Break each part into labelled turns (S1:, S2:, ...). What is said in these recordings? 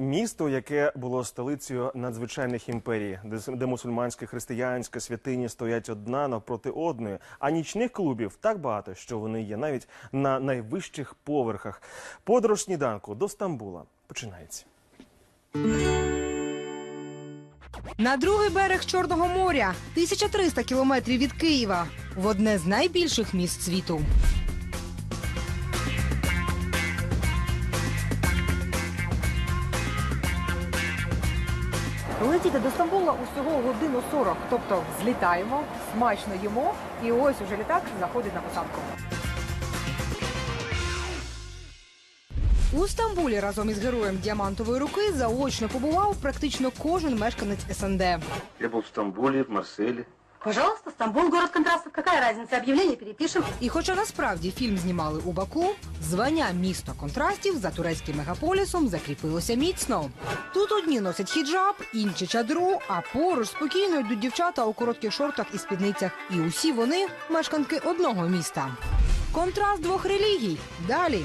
S1: Місто, яке було столицею надзвичайних імперій, де, і християнська святині стоять одна навпроти одної, а нічних клубів так багато, що вони є навіть на найвищих поверхах. Подорож сніданку до Стамбула починається.
S2: На другий берег Чорного моря 1300 кілометрів від Києва в одне з найбільших міст світу.
S3: Летіти до Стамбула усього годину 40. Тобто злітаємо, смачно їмо, і ось уже літак заходить на посадку.
S2: У Стамбулі разом із героєм діамантової руки заочно побував практично кожен мешканець СНД.
S4: Я був в Стамбулі, в Марселе.
S5: Пожалуйста, Стамбул, город контрастов. Какая разница? Объявление перепишем.
S2: І хоча насправді фільм знімали у Баку, звання місто контрастів за турецьким мегаполісом закріпилося міцно. Тут одні носять хіджаб, інші чадру, а поруч спокійно йдуть дівчата у коротких шортах і спідницях. І усі вони мешканки одного міста. Контраст двох релігій. Далі.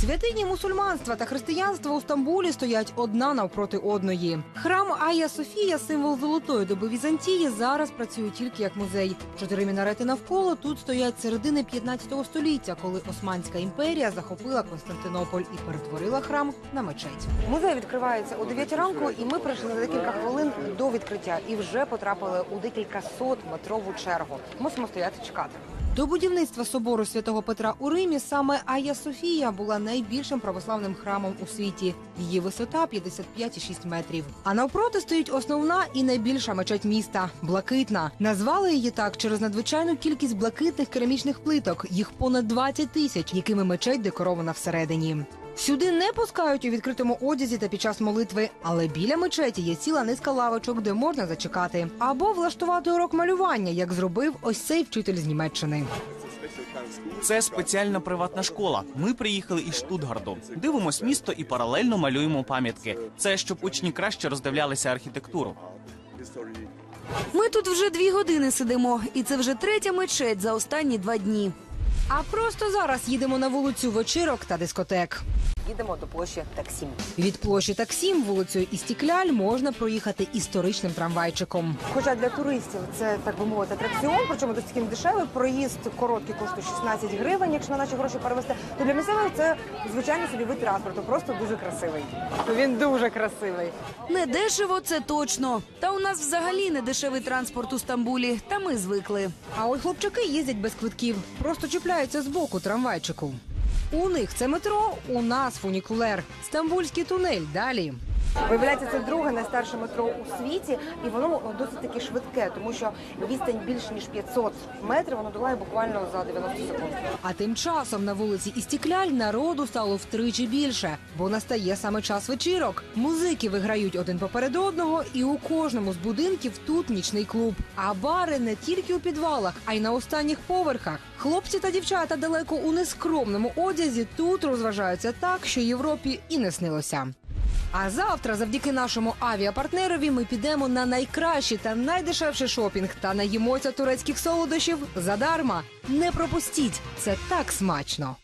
S2: Святині мусульманства та християнства у Стамбулі стоять одна навпроти одної. Храм Айя Софія, символ золотої доби Візантії, зараз працює тільки як музей. Чотири мінарети навколо тут стоять середини 15 століття, коли Османська імперія захопила Константинополь і перетворила храм на мечеть.
S3: Музей відкривається о 9 ранку, і ми прийшли за декілька хвилин до відкриття і вже потрапили у декілька сот метрову чергу. Мусимо стояти чекати.
S2: До будівництва собору святого Петра у Римі саме Айя Софія була найбільшим православним храмом у світі. Її висота 55,6 метрів. А навпроти стоїть основна і найбільша мечеть міста блакитна. Назвали її так через надзвичайну кількість блакитних керамічних плиток. Їх понад 20 тисяч, якими мечеть декорована всередині. Сюди не пускають у відкритому одязі та під час молитви, але біля мечеті є ціла низка лавочок, де можна зачекати, або влаштувати урок малювання, як зробив ось цей вчитель з Німеччини.
S6: Це спеціальна приватна школа. Ми приїхали із Штутгарду. Дивимось місто і паралельно малюємо пам'ятки. Це щоб учні краще роздивлялися архітектуру.
S7: Ми тут вже дві години сидимо, і це вже третя мечеть за останні два дні.
S2: А просто зараз їдемо на вулицю вечірок та дискотек.
S3: Їдемо до площі Таксім.
S2: Від площі Таксім вулицею Істікляль можна проїхати історичним трамвайчиком.
S3: Хоча для туристів це так би мовити атракціон, причому досить таким дешевий. Проїзд короткий коштує 16 гривень, якщо на наші гроші перевести. То для місцевих це звичайний собі вид транспорту, просто дуже красивий. Він дуже красивий.
S7: Не дешево, це точно. Та у нас взагалі не дешевий транспорт у Стамбулі, та ми звикли.
S2: А от хлопчаки їздять без квитків, просто чіпляються з боку трамвайчику. У них це метро, у нас фунікулер. Стамбульський тунель. Далі.
S3: Виявляється, це друге найстарше метро у світі, і воно досить таки швидке, тому що відстань більше ніж 500 метрів воно долає буквально за 90 секунд.
S2: А тим часом на вулиці Істікляль народу стало втричі більше, бо настає саме час вечірок. Музики виграють один поперед одного, і у кожному з будинків тут нічний клуб. А бари не тільки у підвалах, а й на останніх поверхах. Хлопці та дівчата далеко у нескромному одязі тут розважаються так, що Європі і не снилося. А завтра, завдяки нашому авіапартнерові, ми підемо на найкращий та найдешевший шопінг та наїмося турецьких солодощів задарма. Не пропустіть, це так смачно.